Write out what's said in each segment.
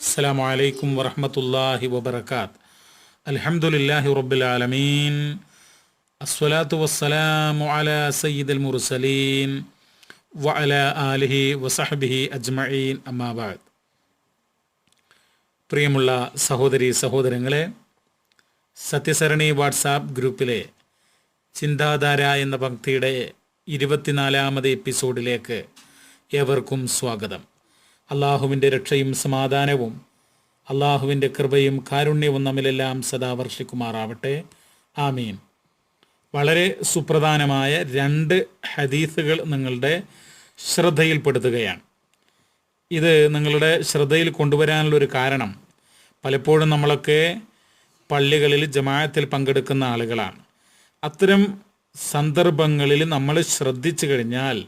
السلام عليكم ورحمة الله وبركاته الحمد لله رب العالمين الصلاة والسلام على سيد المرسلين وعلى آله وصحبه أجمعين أما بعد പ്രിയമുള്ള സഹോദരി സഹോദരങ്ങളെ സത്യസരണി വാട്സാപ്പ് ഗ്രൂപ്പിലെ ചിന്താധാര എന്ന പങ്ക്തിയുടെ ഇരുപത്തിനാലാമത് എപ്പിസോഡിലേക്ക് ഏവർക്കും സ്വാഗതം അള്ളാഹുവിന്റെ രക്ഷയും സമാധാനവും അള്ളാഹുവിന്റെ കൃപയും കാരുണ്യവും നമ്മിലെല്ലാം സദാ വർഷിക്കുമാറാവട്ടെ. ആമീൻ. വളരെ സുപ്രധാനമായ രണ്ട് ഹദീസുകൾ നിങ്ങളുടെ ശ്രദ്ധയിൽപ്പെടുത്തുകയാണ്. ഇത് നിങ്ങളുടെ ശ്രദ്ധയിൽ കൊണ്ടുവരാനുള്ള ഒരു കാരണം പലപ്പോഴും നമ്മളൊക്കെ പള്ളികളിൽ ജമാഅത്തിൽ പങ്കെടുക്കുന്ന ആളുകളാണ്. അത്തരം സന്ദർഭങ്ങളിൽ നമ്മൾ ശ്രദ്ധിച്ചു കഴിഞ്ഞാൽ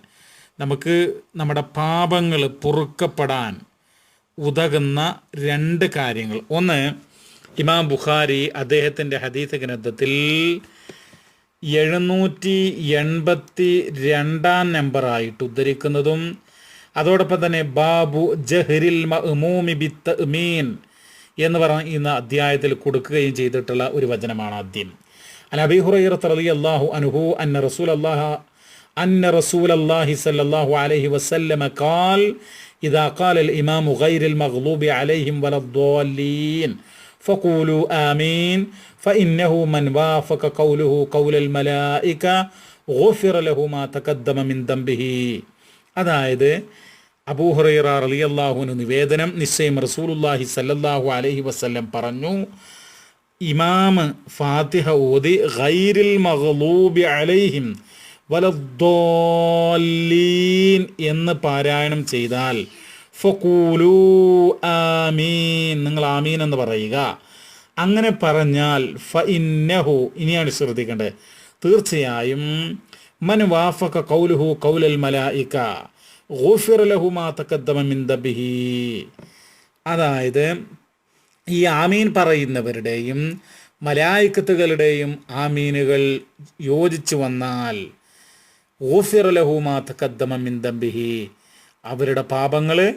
നമുക്ക് നമ്മുടെ പാപങ്ങൾ പൊറുക്കപ്പെടാൻ ഉതകുന്ന രണ്ട് കാര്യങ്ങൾ. ഒന്ന് ഇമാം ബുഖാരി അദ്ദേഹത്തിന്റെ ഹദീസ് ഗ്രന്ഥത്തിൽ എഴുന്നൂറ്റി എൺപത്തി രണ്ടാം നമ്പറായിട്ട് ഉദ്ധരിക്കുന്നതും അതോടൊപ്പം തന്നെ ബാബു ജഹ്രിൽ മഅ്മൂമി ബിത്തഅ്മീൻ എന്ന് പറഞ്ഞ പറയുന്ന അധ്യായത്തിൽ കൊടുക്കുകയും ചെയ്തിട്ടുള്ള ഒരു വചനമാണ് ആദ്യം. അൻ ഹുറൈറത്ത് റളിയല്ലാഹു അൻഹു അന്ന റസൂൽ അല്ലാഹ അന്ന റസൂൽ അല്ലാഹി സല്ലല്ലാഹു അലൈഹി വസല്ലമ ഖാൽ إذا قال الإمام غير المغضوب عليهم ولا الضالين فقولوا آمين فإنه من وافق قوله قول الملائكة غفر له ما تقدم من ذنبه അതായത് അബൂഹുറൈറ റളിയല്ലാഹുവിന് നിവേദനം നിശ്ചയം റസൂലുല്ലാഹി സല്ലല്ലാഹു അലൈഹി വസല്ലം പറഞ്ഞു ഇമാം ഫാത്തിഹ ഓതി ഗൈരിൽ മഗ്ലൂബി അലൈഹിം വലദ്ദോല്ലീൻ എന്ന് പാരായണം ചെയ്താൽ ഫക്കൂലു ആമീൻ നിങ്ങൾ ആമീൻ എന്ന് പറയുക. അങ്ങനെ പറഞ്ഞാൽ ഫ ഇന്നഹു ഇനിയാണ് ശ്രദ്ധിക്കേണ്ടത്. തീർച്ചയായും മൻ വാഫക കൗലുഹു കൗലൽ മലായിക ഗുഫിർ ലഹു മാ മിൻ ദബിഹി അതായത് ഈ ആമീൻ പറയുന്നവരുടെയും മലായിക്കത്തുകളുടെയും ആമീനുകൾ യോജിച്ചു വന്നാൽ ദംബിഹി. അവരുടെ പാപങ്ങൾ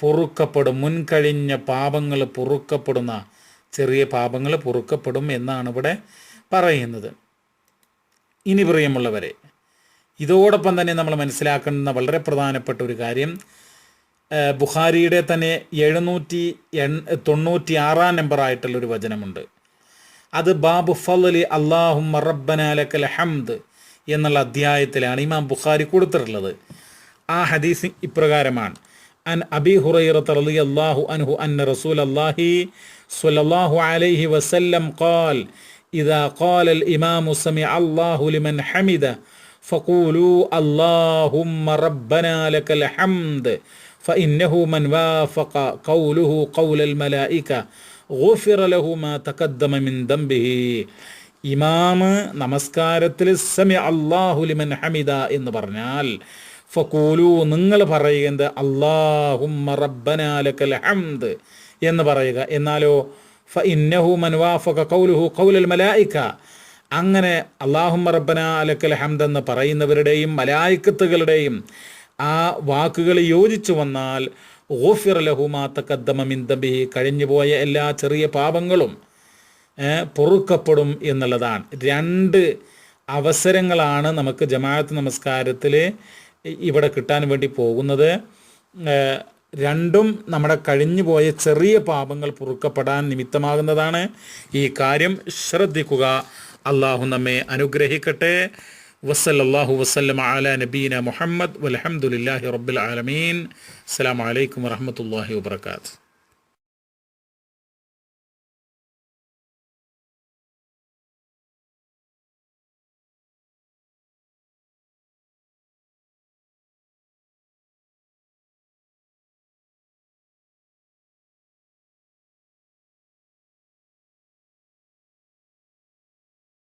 പൊറുക്കപ്പെടും. മുൻകഴിഞ്ഞ പാപങ്ങൾ പൊറുക്കപ്പെടുന്ന ചെറിയ പാപങ്ങൾ പൊറുക്കപ്പെടും എന്നാണ് ഇവിടെ പറയുന്നത്. ഇനി പ്രിയമുള്ളവരെ ഇതോടൊപ്പം തന്നെ നമ്മൾ മനസ്സിലാക്കുന്ന വളരെ പ്രധാനപ്പെട്ട ഒരു കാര്യം. ബുഖാരിയുടെ തന്നെ എഴുന്നൂറ്റി എൺ തൊണ്ണൂറ്റി ആറാം നമ്പറായിട്ടുള്ളൊരു വചനമുണ്ട്. അത് ബാബു ഫലി അള്ളാഹു റബ്ബനാലക്കൽ ഹംദ് എന്നുള്ള അധ്യായത്തിലാണ് ഇമാം ബുഖാരി കൊടുത്തിട്ടുള്ളത് ആ ഹദീസ് ഇപ്രകാരമാണ് അൻ അബി ഹുറൈറത്ത് റളിയല്ലാഹു അൻഹു അന്ന റസൂൽ അല്ലാഹി സ്വല്ലല്ലാഹു അലൈഹി വസല്ലം ഖാൽ إذا قال الإمام سمع الله لمن حمده فقولوا اللهم ربنا لك الحمد فإنه من وافق قوله قول الملائكة غفر له ما تقدم من ذنبه ഇമാമ് നമസ്കാരത്തിൽ സമി അള്ളാഹുലിമൻ ഹമിദ എന്ന് പറഞ്ഞാൽ ഫക്കൂലു നിങ്ങൾ പറയുന്നത് അള്ളാഹുമ്മ റബ്ബനാലക്കൽ ഹംദ് എന്ന് പറയുക. എന്നാലോ ഫ ഇന്നഹു മൻവാഫക കൗലുഹു കൗലൽ മലായിക്ക അങ്ങനെ അള്ളാഹുമ്മ റബ്ബന അലക്കൽ ഹംദ് എന്ന് പറയുന്നവരുടെയും മലായിക്കത്തുകളുടെയും ആ വാക്കുകൾ യോജിച്ചു വന്നാൽ ഓഫിർ ലഹുമാ തക്കദ്ദമ മിന്ദബി കഴിഞ്ഞുപോയ എല്ലാ ചെറിയ പാപങ്ങളും പൊറുക്കപ്പെടും എന്നുള്ളതാണ്. രണ്ട് അവസരങ്ങളാണ് നമുക്ക് ജമാഅത്ത് നമസ്കാരത്തിൽ ഇവിടെ കിട്ടാൻ വേണ്ടി പോകുന്നത്. രണ്ടും നമ്മുടെ കഴിഞ്ഞു പോയ ചെറിയ പാപങ്ങൾ പൊറുക്കപ്പെടാൻ നിമിത്തമാകുന്നതാണ് ഈ കാര്യം. ശ്രദ്ധിക്കുക. അള്ളാഹു നമ്മെ അനുഗ്രഹിക്കട്ടെ. വസല്ലാഹു വസ്ലം അല നബീന മുഹമ്മദ്. വലഹമുല്ലാഹി റബ്ബുൽ ആലമീൻ. അസ്സാം വലൈക്കും വാഹമത്തല്ലാഹി വാത്തു